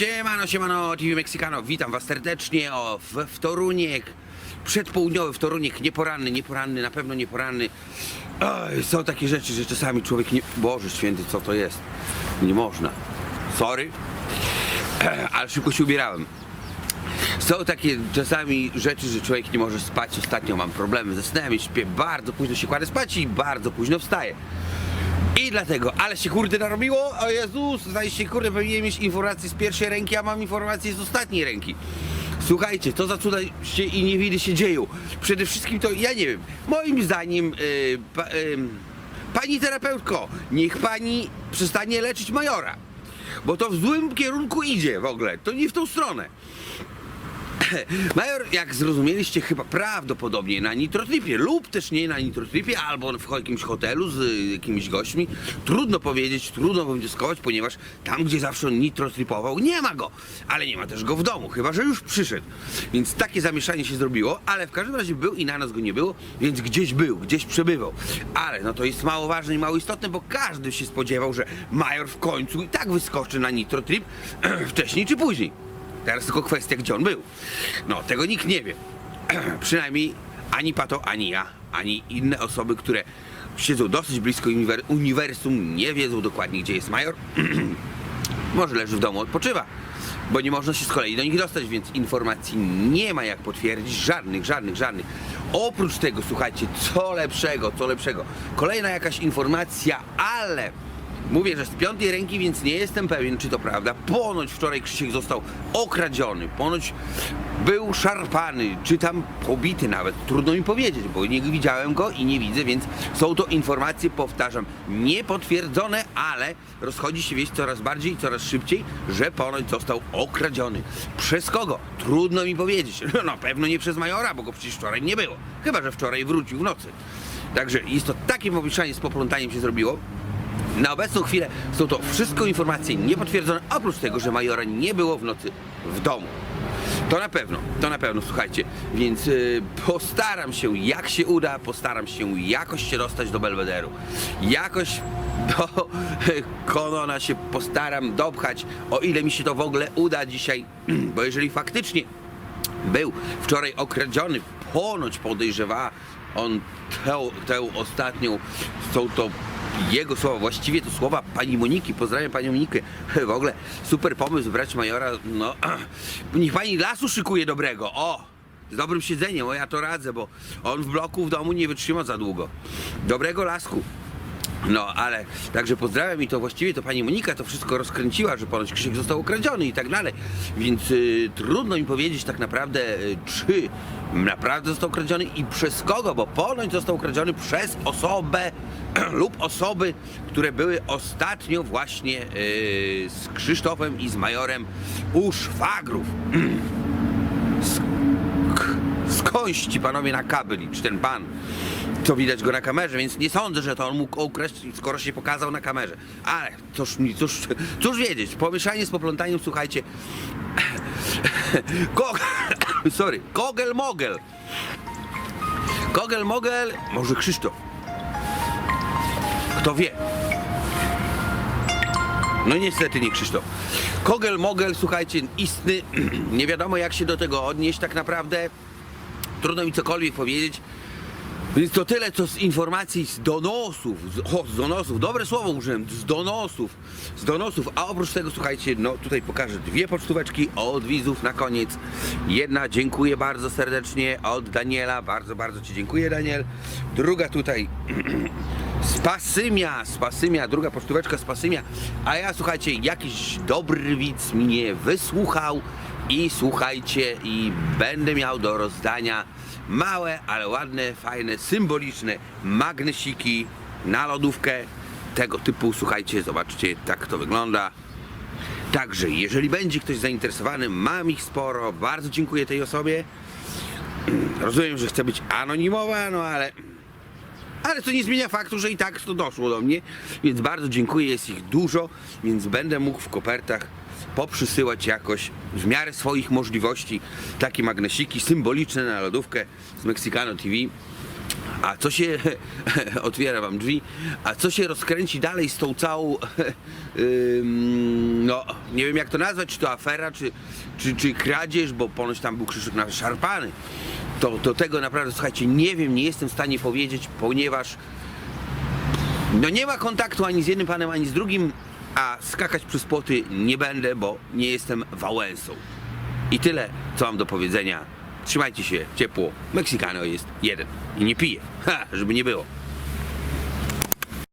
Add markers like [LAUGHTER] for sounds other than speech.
Siemano, siemano, TV Mexicano, witam was serdecznie, o, w, Toruniek, przedpołudniowy Toruniek, nieporanny, nieporanny, na pewno nieporanny. Oj, są takie rzeczy, że czasami człowiek nie... Boże święty, co to jest? Nie można. Sorry, ale szybko się ubierałem. Są takie czasami rzeczy, że człowiek nie może spać. Ostatnio mam problemy ze snem i śpię bardzo późno się kładę spać i bardzo późno wstaję. I dlatego, ale się kurde narobiło, o Jezus, zdaje się kurde, powinien mieć informacje z pierwszej ręki, a mam informacje z ostatniej ręki. Słuchajcie, to za cuda się i niewidy się dzieją. Przede wszystkim to, ja nie wiem, moim zdaniem, yy, pa, yy, pani terapeutko, niech pani przestanie leczyć majora. Bo to w złym kierunku idzie w ogóle, to nie w tą stronę. [LAUGHS] Major, jak zrozumieliście, chyba prawdopodobnie na nitrotripie lub też nie na nitrotripie, albo w jakimś hotelu z y, jakimiś gośćmi. Trudno powiedzieć, trudno wywnioskować, ponieważ tam, gdzie zawsze on nitrotripował, nie ma go. Ale nie ma też go w domu, chyba że już przyszedł. Więc takie zamieszanie się zrobiło, ale w każdym razie był i na nas go nie było, więc gdzieś był, gdzieś przebywał. Ale no to jest mało ważne i mało istotne, bo każdy się spodziewał, że Major w końcu i tak wyskoczy na nitrotrip [CLEARS THROAT] wcześniej czy później. Teraz tylko kwestia, gdzie on był. No, tego nikt nie wie. [CLEARS THROAT] Przynajmniej ani Pato, ani ja, ani inne osoby, które siedzą dosyć blisko uniwer- uniwersum, nie wiedzą dokładnie, gdzie jest Major. [CLEARS THROAT] Może leży w domu, odpoczywa. Bo nie można się z kolei do nich dostać, więc informacji nie ma jak potwierdzić. Żadnych, żadnych, żadnych. Oprócz tego, słuchajcie, co lepszego, co lepszego. Kolejna jakaś informacja, ale Mówię, że z piątej ręki, więc nie jestem pewien, czy to prawda. Ponoć wczoraj Krzysiek został okradziony, ponoć był szarpany, czy tam pobity nawet. Trudno mi powiedzieć, bo nie widziałem go i nie widzę, więc są to informacje, powtarzam, niepotwierdzone, ale rozchodzi się wieść coraz bardziej i coraz szybciej, że ponoć został okradziony. Przez kogo? Trudno mi powiedzieć. [LAUGHS] No pewno nie przez Majora, bo go przecież wczoraj nie było. Chyba, że wczoraj wrócił w nocy. Także jest to takie pomieszanie z poplątaniem się zrobiło, na obecną chwilę są to wszystko informacje niepotwierdzone, oprócz tego, że majora nie było w nocy w domu. To na pewno, to na pewno, słuchajcie. Więc y, postaram się, jak się uda, postaram się jakoś się dostać do Belwederu. Jakoś do [LAUGHS] Konona się postaram dopchać, o ile mi się to w ogóle uda dzisiaj. [CLEARS THROAT] Bo jeżeli faktycznie był wczoraj okradziony, ponoć podejrzewa on tę, tę ostatnią, są to jego słowa, właściwie to słowa pani Moniki, pozdrawiam panią Monikę, [LAUGHS] w ogóle super pomysł brać majora, no, [CLEARS THROAT] niech pani lasu szykuje dobrego, o, z dobrym siedzeniem, o ja to radzę, bo on w bloku w domu nie wytrzyma za długo, dobrego lasku. No, ale także pozdrawiam i to właściwie to pani Monika to wszystko rozkręciła, że ponoć Krzysiek został ukradziony i tak dalej. Więc y, trudno mi powiedzieć tak naprawdę, y, czy naprawdę został ukradziony i przez kogo, bo ponoć został ukradziony przez osobę [CLEARS THROAT] lub osoby, które były ostatnio właśnie y, z Krzysztofem i z Majorem u szwagrów. [CLEARS THROAT] Skądś panowie na kabeli, czy ten pan, to widać go na kamerze, więc nie sądzę, że to on mógł ukraść, skoro się pokazał na kamerze. Ale cóż, cóż, cóż wiedzieć, pomieszanie z poplątaniem, słuchajcie, [CLEARS THROAT] Kogel, sorry, Kogel Mogel. Kogel Mogel, może Krzysztof. Kto wie? No niestety nie Krzysztof. Kogel Mogel, słuchajcie, istny, [CLEARS THROAT] nie wiadomo jak się do tego odnieść tak naprawdę. Trudno mi cokolwiek powiedzieć. Więc to tyle, co z informacji z donosów, z, o, z donosów, dobre słowo użyłem, z donosów, z donosów, a oprócz tego, słuchajcie, no tutaj pokażę dwie pocztóweczki od widzów na koniec. Jedna, dziękuję bardzo serdecznie, od Daniela, bardzo, bardzo Ci dziękuję, Daniel. Druga tutaj, [CLEARS THROAT] z Pasymia, z Pasymia, druga pocztóweczka z Pasymia, a ja, słuchajcie, jakiś dobry widz mnie wysłuchał i słuchajcie, i będę miał do rozdania małe, ale ładne, fajne, symboliczne magnesiki na lodówkę. Tego typu, słuchajcie, zobaczcie, tak to wygląda. Także, jeżeli będzie ktoś zainteresowany, mam ich sporo. Bardzo dziękuję tej osobie. Rozumiem, że chce być anonimowa, no ale. Ale to nie zmienia faktu, że i tak to doszło do mnie, więc bardzo dziękuję, jest ich dużo, więc będę mógł w kopertach poprzysyłać jakoś w miarę swoich możliwości takie magnesiki symboliczne na lodówkę z Mexicano TV. A co się, [LAUGHS] otwiera wam drzwi, a co się rozkręci dalej z tą całą [LAUGHS] no, nie wiem jak to nazwać, czy to afera, czy, czy, czy kradzież, bo ponoć tam był Krzysztof szarpany. To, to tego naprawdę, słuchajcie, nie wiem, nie jestem w stanie powiedzieć, ponieważ no nie ma kontaktu ani z jednym panem, ani z drugim, a skakać przez płoty nie będę, bo nie jestem Wałęsą. I tyle, co mam do powiedzenia. Trzymajcie się ciepło. Meksykano jest jeden i nie pije. Ha, żeby nie było.